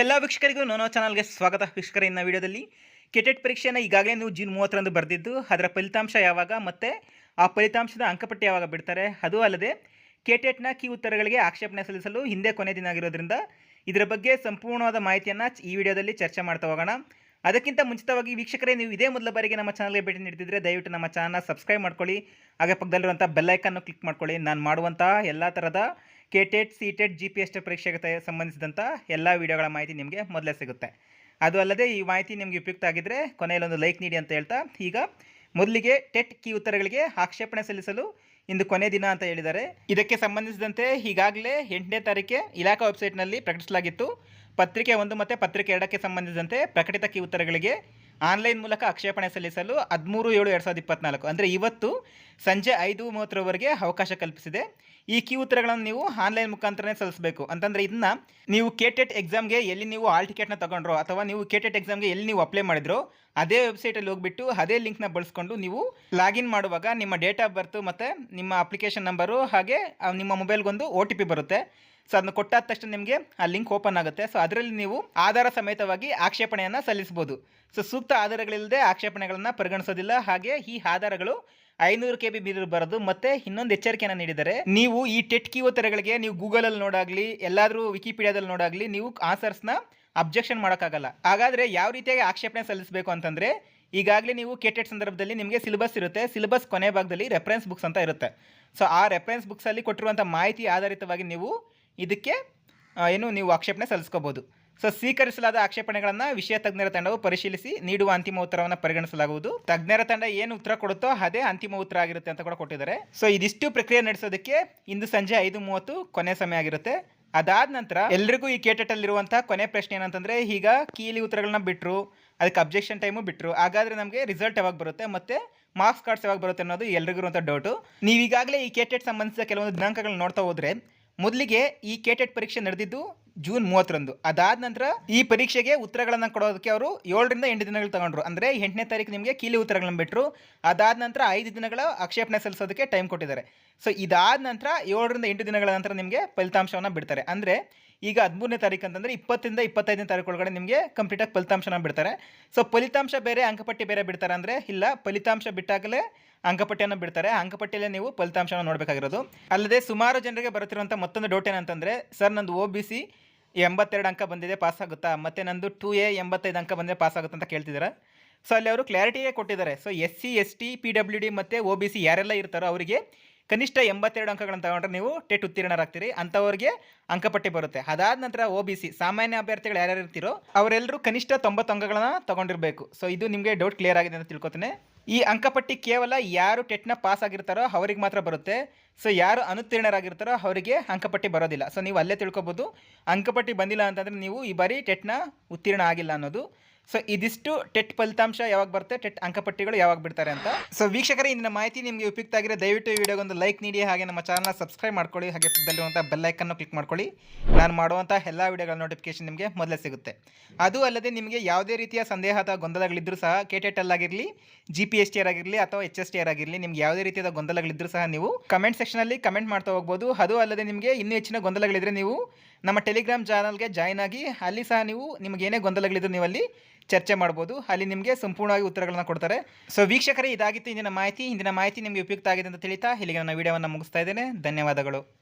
ಎಲ್ಲ ವೀಕ್ಷಕರಿಗೂ ನೋನೋ ಚಾನಲ್ಗೆ ಸ್ವಾಗತ ವೀಕ್ಷಕರ ಇನ್ನ ವಿಡಿಯೋದಲ್ಲಿ. ಕೆಟೆಟ್ ಪರೀಕ್ಷೆಯನ್ನು ಈಗಾಗಲೇ ನೀವು ಜೂನ್ ಮೂವತ್ತರಂದು ಬರೆದಿದ್ದು, ಅದರ ಫಲಿತಾಂಶ ಯಾವಾಗ ಮತ್ತು ಆ ಫಲಿತಾಂಶದ ಅಂಕಪಟ್ಟಿ ಯಾವಾಗ ಬಿಡ್ತಾರೆ, ಅದು ಅಲ್ಲದೆ ಕೆಟೆಟ್ನ ಕೀ ಉತ್ತರಗಳಿಗೆ ಆಕ್ಷೇಪಣೆ ಸಲ್ಲಿಸಲು ಹಿಂದೆ ಕೊನೆ ದಿನ ಆಗಿರೋದ್ರಿಂದ ಇದರ ಬಗ್ಗೆ ಸಂಪೂರ್ಣವಾದ ಮಾಹಿತಿಯನ್ನು ಈ ವಿಡಿಯೋದಲ್ಲಿ ಚರ್ಚೆ ಮಾಡ್ತಾ ಹೋಗೋಣ. ಅದಕ್ಕಿಂತ ಮುಂಚಿತವಾಗಿ ವೀಕ್ಷಕರೇ, ನೀವು ಇದೇ ಮೊದಲ ಬಾರಿಗೆ ನಮ್ಮ ಚಾನಲ್ಗೆ ಭೇಟಿ ನೀಡ್ತಿದ್ರೆ ದಯವಿಟ್ಟು ನಮ್ಮ ಚಾನಲ್ನ ಸಬ್ಸ್ಕ್ರೈಬ್ ಮಾಡ್ಕೊಳ್ಳಿ. ಹಾಗೆ ಪಕ್ಕದಲ್ಲಿರುವಂಥ ಬೆಲ್ಲೈಕನ್ನು ಕ್ಲಿಕ್ ಮಾಡ್ಕೊಳ್ಳಿ. ನಾನು ಮಾಡುವಂಥ ಎಲ್ಲ ಥರದ KTET C TET G P S ಪರೀಕ್ಷೆಗೆ ಸಂಬಂಧಿಸಿದಂಥ ಎಲ್ಲ ವಿಡಿಯೋಗಳ ಮಾಹಿತಿ ನಿಮಗೆ ಮೊದಲೇ ಸಿಗುತ್ತೆ. ಅದು ಅಲ್ಲದೆ ಈ ಮಾಹಿತಿ ನಿಮಗೆ ಉಪಯುಕ್ತ ಆಗಿದ್ದರೆ ಕೊನೆಯಲ್ಲೊಂದು ಲೈಕ್ ನೀಡಿ ಅಂತ ಹೇಳ್ತಾ, ಈಗ ಮೊದಲಿಗೆ ಟೆಟ್ ಕೀ ಉತ್ತರಗಳಿಗೆ ಆಕ್ಷೇಪಣೆ ಸಲ್ಲಿಸಲು ಇಂದು ಕೊನೆ ದಿನ ಅಂತ ಹೇಳಿದ್ದಾರೆ. ಇದಕ್ಕೆ ಸಂಬಂಧಿಸಿದಂತೆ ಈಗಾಗಲೇ ಎಂಟನೇ ತಾರೀಕೆ ಇಲಾಖಾ ವೆಬ್ಸೈಟ್ನಲ್ಲಿ ಪ್ರಕಟಿಸಲಾಗಿತ್ತು. ಪತ್ರಿಕೆ ಒಂದು ಮತ್ತು ಪತ್ರಿಕೆ ಎರಡಕ್ಕೆ ಸಂಬಂಧಿಸಿದಂತೆ ಪ್ರಕಟಿತ ಕೀ ಉತ್ತರಗಳಿಗೆ ಆನ್ಲೈನ್ ಮೂಲಕ ಆಕ್ಷೇಪಣೆ ಸಲ್ಲಿಸಲು ಹದಿಮೂರು ಏಳು ಎರಡು ಸಾವಿರದ ಇಪ್ಪತ್ನಾಲ್ಕು. ಅಂದರೆ ಇವತ್ತು ಸಂಜೆ ಐದು ಮೂವತ್ತರವರೆಗೆ ಅವಕಾಶ ಕಲ್ಪಿಸಿದೆ. ಈ ಕೀ ಉತ್ತರಗಳನ್ನು ನೀವು ಆನ್ಲೈನ್ ಮುಖಾಂತರನೇ ಸಲ್ಲಿಸಬೇಕು. ಅಂತಂದರೆ ಇದನ್ನ ನೀವು ಕೆಟೆಟ್ ಎಕ್ಸಾಮ್ಗೆ ಎಲ್ಲಿ ನೀವು ಆಲ್ ಟಿಕೆಟ್ನ ತಗೊಂಡ್ರೋ ಅಥವಾ ನೀವು ಕೆಟೆಟ್ ಎಕ್ಸಾಮ್ಗೆ ಎಲ್ಲಿ ನೀವು ಅಪ್ಲೈ ಮಾಡಿದ್ರೋ ಅದೇ ವೆಬ್ಸೈಟಲ್ಲಿ ಹೋಗ್ಬಿಟ್ಟು ಅದೇ ಲಿಂಕ್ನ ಬಳಸ್ಕೊಂಡು ನೀವು ಲಾಗಿನ್ ಮಾಡುವಾಗ ನಿಮ್ಮ ಡೇಟ್ ಆಫ್ ಬರ್ತು ಮತ್ತು ನಿಮ್ಮ ಅಪ್ಲಿಕೇಶನ್ ನಂಬರು ಹಾಗೆ ನಿಮ್ಮ ಮೊಬೈಲ್ಗೊಂದು ಒ ಟಿ ಪಿ ಬರುತ್ತೆ. ಸೊ ಅದನ್ನ ಕೊಟ್ಟಾದ ತಕ್ಷಣ ನಿಮಗೆ ಆ ಲಿಂಕ್ ಓಪನ್ ಆಗುತ್ತೆ. ಸೊ ಅದರಲ್ಲಿ ನೀವು ಆಧಾರ ಸಮೇತವಾಗಿ ಆಕ್ಷೇಪಣೆಯನ್ನು ಸಲ್ಲಿಸಬಹುದು. ಸೊ ಸೂಕ್ತ ಆಧಾರಗಳಿಲ್ಲದೆ ಆಕ್ಷೇಪಣೆಗಳನ್ನು ಪರಿಗಣಿಸೋದಿಲ್ಲ. ಹಾಗೆ ಈ ಆಧಾರಗಳು ಐನೂರು ಕೆ ಬಿ ಮೀರಿ ಬರೋದು, ಮತ್ತೆ ಇನ್ನೊಂದು ಎಚ್ಚರಿಕೆಯನ್ನು ನೀಡಿದರೆ ನೀವು ಈ ಟೆಟ್ ಕಿಯೋ ಉತ್ತರಗಳಿಗೆ ನೀವು ಗೂಗಲಲ್ಲಿ ನೋಡಾಗ್ಲಿ, ಎಲ್ಲಾದರೂ ವಿಕಿಪೀಡಿಯಾದಲ್ಲಿ ನೋಡಾಗ್ಲಿ, ನೀವು ಆನ್ಸರ್ಸ್ನ ಅಬ್ಜೆಕ್ಷನ್ ಮಾಡೋಕ್ಕಾಗಲ್ಲ. ಹಾಗಾದರೆ ಯಾವ ರೀತಿಯಾಗಿ ಆಕ್ಷೇಪಣೆ ಸಲ್ಲಿಸಬೇಕು ಅಂತಂದರೆ, ಈಗಾಗಲೇ ನೀವು ಕೆಟೆಟ್ ಸಂದರ್ಭದಲ್ಲಿ ನಿಮಗೆ ಸಿಲೆಬಸ್ ಇರುತ್ತೆ. ಸಿಲೆಬಸ್ ಕೊನೆ ಭಾಗದಲ್ಲಿ ರೆಫರೆನ್ಸ್ ಬುಕ್ಸ್ ಅಂತ ಇರುತ್ತೆ. ಸೊ ಆ ರೆಫರೆನ್ಸ್ ಬುಕ್ಸಲ್ಲಿ ಕೊಟ್ಟಿರುವಂಥ ಮಾಹಿತಿ ಆಧಾರಿತವಾಗಿ ನೀವು ಇದಕ್ಕೆ ಏನು ನೀವು ಆಕ್ಷೇಪಣೆ ಸಲ್ಲಿಸ್ಕೋಬೋದು. ಸೊ ಸ್ವೀಕರಿಸಲಾದ ಆಕ್ಷೇಪಣೆಗಳನ್ನು ವಿಷಯ ತಜ್ಞರ ತಂಡವು ಪರಿಶೀಲಿಸಿ ನೀಡುವ ಅಂತಿಮ ಉತ್ತರವನ್ನು ಪರಿಗಣಿಸಲಾಗುವುದು. ತಜ್ಞರ ತಂಡ ಏನು ಉತ್ತರ ಕೊಡುತ್ತೋ ಅದೇ ಅಂತಿಮ ಉತ್ತರ ಆಗಿರುತ್ತೆ ಅಂತ ಕೂಡ ಕೊಟ್ಟಿದ್ದಾರೆ. ಸೊ ಇದಿಷ್ಟು ಪ್ರಕ್ರಿಯೆ ನಡೆಸೋದಕ್ಕೆ ಇಂದು ಸಂಜೆ ಐದು ಮೂವತ್ತು ಕೊನೆ ಸಮಯ ಆಗಿರುತ್ತೆ. ಅದಾದ ನಂತರ ಎಲ್ರಿಗೂ ಈ ಕೇಟೆಟಲ್ಲಿರುವಂಥ ಕೊನೆ ಪ್ರಶ್ನೆ ಏನಂತಂದರೆ, ಈಗ ಕೀಲಿ ಉತ್ತರಗಳನ್ನ ಬಿಟ್ಟರು ಅದಕ್ಕೆ ಅಬ್ಜೆಕ್ಷನ್ ಟೈಮು ಬಿಟ್ಟರು ಹಾಗಾದ್ರೆ ನಮಗೆ ರಿಸಲ್ಟ್ ಯಾವಾಗ ಬರುತ್ತೆ ಮತ್ತೆ ಮಾರ್ಕ್ಸ್ ಕಾರ್ಡ್ಸ್ ಯಾವಾಗ ಬರುತ್ತೆ ಅನ್ನೋದು ಎಲ್ರಿಗೂ ಇರುವಂಥ ಡೌಟು ನೀವು ಈಗಾಗಲೇ ಈ ಕೇಟೆಟ್ ಸಂಬಂಧಿಸಿದ ಕೆಲವೊಂದು ದಿನಾಂಕಗಳನ್ನ ನೋಡ್ತಾ ಹೋದರೆ ಮೊದಲಿಗೆ ಈ ಕೆಟೆಟ್ ಪರೀಕ್ಷೆ ನಡೆದಿದ್ದು ಜೂನ್ ಮೂವತ್ತರಂದು. ಅದಾದ ನಂತರ ಈ ಪರೀಕ್ಷೆಗೆ ಉತ್ತರಗಳನ್ನು ಕೊಡೋದಕ್ಕೆ ಅವರು ಏಳರಿಂದ ಎಂಟು ದಿನಗಳು ತಗೊಂಡ್ರು. ಅಂದರೆ ಎಂಟನೇ ತಾರೀಕು ನಿಮಗೆ ಕೀಲಿ ಉತ್ತರಗಳನ್ನು ಬಿಟ್ಟರು ಅದಾದ ನಂತರ ಐದು ದಿನಗಳ ಆಕ್ಷೇಪಣೆ ಸಲ್ಲಿಸೋದಕ್ಕೆ ಟೈಮ್ ಕೊಟ್ಟಿದ್ದಾರೆ. ಸೊ ಇದಾದ ನಂತರ ಏಳರಿಂದ ಎಂಟು ದಿನಗಳ ನಂತರ ನಿಮಗೆ ಫಲಿತಾಂಶವನ್ನು ಬಿಡ್ತಾರೆ. ಅಂದರೆ ಈಗ ಹದಿಮೂರನೇ ತಾರೀಕು ಅಂತಂದರೆ ಇಪ್ಪತ್ತರಿಂದ ಇಪ್ಪತ್ತೈದನೇ ತಾರೀಕು ಒಳಗಡೆ ನಿಮಗೆ ಕಂಪ್ಲೀಟಾಗಿ ಫಲಿತಾಂಶನ ಬಿಡ್ತಾರೆ. ಸೊ ಫಲಿತಾಂಶ ಬೇರೆ, ಅಂಕಪಟ್ಟಿ ಬೇರೆ ಬಿಡ್ತಾರೆ ಅಂದರೆ ಇಲ್ಲ, ಫಲಿತಾಂಶ ಬಿಟ್ಟಾಗಲೇ ಅಂಕಪಟ್ಟಿಯನ್ನು ಬಿಡ್ತಾರೆ. ಅಂಕಪಟ್ಟಿಯಲ್ಲಿ ನೀವು ಫಲಿತಾಂಶವನ್ನು ನೋಡಬೇಕಾಗಿರೋದು. ಅಲ್ಲದೆ ಸುಮಾರು ಜನರಿಗೆ ಬರುತ್ತಿರುವಂಥ ಮತ್ತೊಂದು ಡೌಟ್ ಏನಂತಂದರೆ, ಸರ್ ನಂದು ಒ ಬಿ ಸಿ ಎಂಬತ್ತೆರಡು ಅಂಕ ಬಂದಿದೆ, ಪಾಸ್ ಆಗುತ್ತಾ? ಮತ್ತು ನಂದು ಟು ಎ ಎಂಬತ್ತೈದು ಅಂಕ ಬಂದಿದೆ, ಪಾಸ್ ಆಗುತ್ತೆ ಅಂತ ಕೇಳ್ತಿದ್ದಾರೆ? ಸೊ ಅಲ್ಲಿ ಅವರು ಕ್ಲಾರಿಟಿಯೇ ಕೊಟ್ಟಿದ್ದಾರೆ. So S C, S T, P W D ಮತ್ತು ಒ ಬಿ ಸಿ ಯಾರೆಲ್ಲ ಇರ್ತಾರೋ ಅವರಿಗೆ ಕನಿಷ್ಠ ಎಂಬತ್ತೆರಡು ಅಂಕಗಳನ್ನು ತಗೊಂಡ್ರೆ ನೀವು ಟೆಟ್ ಉತ್ತೀರ್ಣರಾಗ್ತೀರಿ. ಅಂಥವ್ರಿಗೆ ಅಂಕಪಟ್ಟಿ ಬರುತ್ತೆ. ಅದಾದ ನಂತರ ಓ ಬಿ ಸಿ, ಸಾಮಾನ್ಯ ಅಭ್ಯರ್ಥಿಗಳು ಯಾರ್ಯಾರು ಇರ್ತೀರೋ ಅವರೆಲ್ಲರೂ ಕನಿಷ್ಠ ತೊಂಬತ್ತು ಅಂಕಗಳನ್ನು ತಗೊಂಡಿರಬೇಕು. ಸೊ ಇದು ನಿಮಗೆ ಡೌಟ್ ಕ್ಲಿಯರ್ ಆಗಿದೆ ಅಂತ ತಿಳ್ಕೊತೇನೆ. ಈ ಅಂಕಪಟ್ಟಿ ಕೇವಲ ಯಾರು ಟೆಟ್ನ ಪಾಸ್ ಆಗಿರ್ತಾರೋ ಅವ್ರಿಗೆ ಮಾತ್ರ ಬರುತ್ತೆ. ಸೊ ಯಾರು ಅನುತ್ತೀರ್ಣರಾಗಿರ್ತಾರೋ ಅವರಿಗೆ ಅಂಕಪಟ್ಟಿ ಬರೋದಿಲ್ಲ. ಸೊ ನೀವು ಅಲ್ಲೇ ತಿಳ್ಕೊಬೋದು. ಅಂಕಪಟ್ಟಿ ಬಂದಿಲ್ಲ ಅಂತಂದರೆ ನೀವು ಈ ಬಾರಿ ಟೆಟ್ನ ಉತ್ತೀರ್ಣ ಆಗಿಲ್ಲ ಅನ್ನೋದು. ಸೊ ಇದಿಷ್ಟು ಟೆಟ್ ಫಲಿತಾಂಶ ಯಾವಾಗ ಬರುತ್ತೆ, ಟೆಟ್ ಅಂಕಪಟ್ಟಿಗಳು ಯಾವಾಗ ಬಿಡ್ತಾರೆ ಅಂತ. ಸೊ ವೀಕ್ಷಕರೇ, ಇಂದಿನ ಮಾಹಿತಿ ನಿಮಗೆ ಉಪಯುಕ್ತ ಆಗಿರೋ ದಯವಿಟ್ಟು ಈ ವಿಡಿಯೋಗೊಂದು ಲೈಕ್ ನೀಡಿ, ಹಾಗೆ ನಮ್ಮ ಚಾನಲ್ನ ಸಬ್ಸ್ಕ್ರೈಬ್ ಮಾಡ್ಕೊಳ್ಳಿ, ಹಾಗೆ ಪಕ್ಕದಲ್ಲಿರುವಂಥ ಬೆಲ್ಲೈಕನ್ನು ಕ್ಲಿಕ್ ಮಾಡ್ಕೊಳ್ಳಿ. ನಾನು ಮಾಡುವಂಥ ಎಲ್ಲ ವಿಡಿಯೋಗಳ ನೋಟಿಫಿಕೇಶನ್ ನಿಮಗೆ ಮೊದಲೇ ಸಿಗುತ್ತೆ. ಅದು ಅಲ್ಲದೆ ನಿಮಗೆ ಯಾವುದೇ ರೀತಿಯ ಸಂದೇಹ ಅಥವಾ ಗೊಂದಲಗಳಿದ್ದರೂ ಸಹ ಕೆ ಟೆಟ್ ಆಗಿರಲಿ ಜಿ ಪಿ ಎಸ್ ಟಿ ಆಗಿರಲಿ, ಅಥವಾ ಎಚ್ ಎಸ್ ಟಿ ಆಗಿರಲಿ, ನಿಮ್ಗೆ ಯಾವುದೇ ರೀತಿಯಾದ ಗೊಂದಲಗಳಿದ್ದರೂ ಸಹ ನೀವು ಕಮೆಂಟ್ ಸೆಕ್ಷನಲ್ಲಿ ಕಮೆಂಟ್ ಮಾಡ್ತಾ ಹೋಗ್ಬೋದು. ಅದು ಅಲ್ಲದೆ ನಿಮಗೆ ಇನ್ನೂ ಹೆಚ್ಚಿನ ಗೊಂದಲಗಳಿದ್ರೆ ನೀವು ನಮ್ಮ ಟೆಲಿಗ್ರಾಮ್ ಚಾನಲ್ಗೆ ಜಾಯ್ನ್ ಆಗಿ ಅಲ್ಲಿ ಸಹ ನೀವು ನಿಮಗೆ ಏನೇ ಗೊಂದಲಗಳಿದ್ರು ನೀವು ಅಲ್ಲಿ ಚರ್ಚೆ ಮಾಡ್ಬೋದು. ಅಲ್ಲಿ ನಿಮಗೆ ಸಂಪೂರ್ಣವಾಗಿ ಉತ್ತರಗಳನ್ನು ಕೊಡ್ತಾರೆ. ಸೊ ವೀಕ್ಷಕರೇ, ಇದಾಗಿತ್ತು ಇಂದಿನ ಮಾಹಿತಿ. ಇಂದಿನ ಮಾಹಿತಿ ನಿಮಗೆ ಉಪಯುಕ್ತ ಆಗಿದೆ ಅಂತ ತಿಳಿತಾ ಇಲ್ಲಿಗೆ ನನ್ನ ವಿಡಿಯೋವನ್ನು ಮುಗಿಸ್ತಾ ಇದ್ದೇನೆ. ಧನ್ಯವಾದಗಳು.